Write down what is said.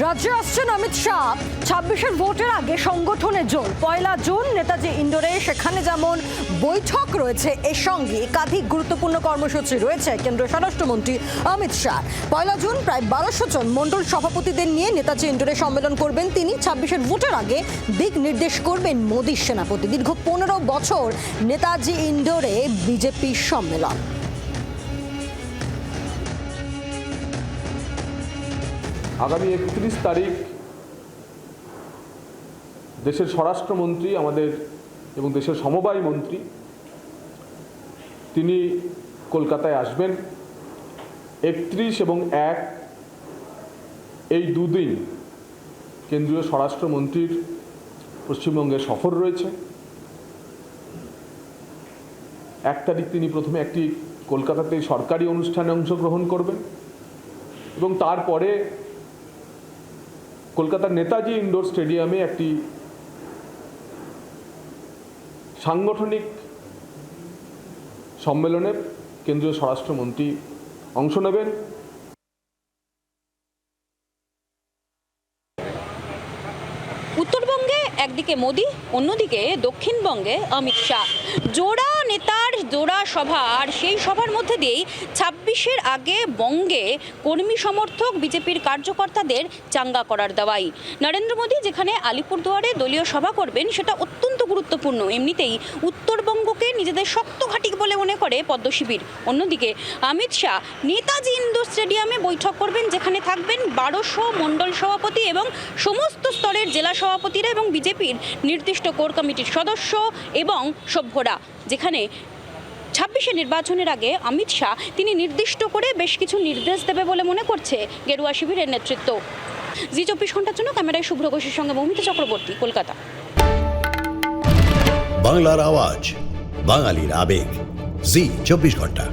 রাজ্যে আসছেন অমিত শাহ। ছাব্বিশের ভোটের আগে সংগঠনের জোর। পয়লা জুন নেতাজি ইন্ডোরে সেখানে যেমন বৈঠক রয়েছে, এর সঙ্গে একাধিক গুরুত্বপূর্ণ কর্মসূচি রয়েছে কেন্দ্রীয় স্বরাষ্ট্রমন্ত্রী অমিত শাহ। পয়লা জুন প্রায় বারোশো জন মণ্ডল সভাপতিদের নিয়ে নেতাজি ইন্ডোরে সম্মেলন করবেন তিনি। ছাব্বিশের ভোটের আগে দিক নির্দেশ করবেন মোদীর সেনাপতি। দীর্ঘ পনেরো বছর নেতাজি ইন্ডোরে বিজেপির সম্মেলন। আগামী একত্রিশ তারিখ দেশের স্বরাষ্ট্রমন্ত্রী আমাদের এবং দেশের সমবায় মন্ত্রী, তিনি কলকাতায় আসবেন। একত্রিশ এবং এক এই দুদিন কেন্দ্রীয় স্বরাষ্ট্রমন্ত্রীর পশ্চিমবঙ্গে সফর রয়েছে। এক তারিখ তিনি প্রথমে একটি কলকাতাতে সরকারি অনুষ্ঠানে অংশগ্রহণ করবেন এবং তারপরে কলকাতার নেতাজি ইন্ডোর স্টেডিয়ামে একটি সাংগঠনিক সম্মেলনে কেন্দ্রীয় স্বরাষ্ট্রমন্ত্রী অংশ নেবেন। উত্তরবঙ্গে একদিকে মোদি, অন্যদিকে দক্ষিণবঙ্গে অমিত শাহ। জোড়া নেতার জোড়া সভা, আর সেই সভার মধ্যে দিয়েই ছাব্বিশের আগে বঙ্গে কর্মী সমর্থক, বিজেপির কার্যকর্তাদের চাঙ্গা করার দাওয়াই। নরেন্দ্র মোদী যেখানে আলিপুরদুয়ারে দলীয় সভা করবেন, সেটা অত্যন্ত গুরুত্বপূর্ণ। এমনিতেই উত্তরবঙ্গকে নিজেদের শক্ত ঘাঁটি বলে মনে করে পদ্ম শিবির। অন্যদিকে অমিত শাহ, নেতাজি ইন্ডোর স্টেডিয়ামে বৈঠক করবেন, যেখানে থাকবেন বারোশো মণ্ডল সভাপতি এবং সমস্ত স্তরের জেলা সভাপতিরা এবং বিজেপির নির্দিষ্ট কোর কমিটির সদস্য এবং সভ্যরা। যেখানে ছাব্বিশে নির্বাচনের আগে অমিত শাহ, তিনি নির্দিষ্ট করে বেশ কিছু নির্দেশ দেবে বলে মনে করছে গেরুয়া শিবিরের নেতৃত্ব। জি চব্বিশ ঘণ্টার জন্য ক্যামেরায় শুভ্র ঘোষের সঙ্গে মৌমিতা চক্রবর্তী, কলকাতা। বাংলার আওয়াজ, বাঙালির আবেগ। জি চব্বিশ ঘণ্টা।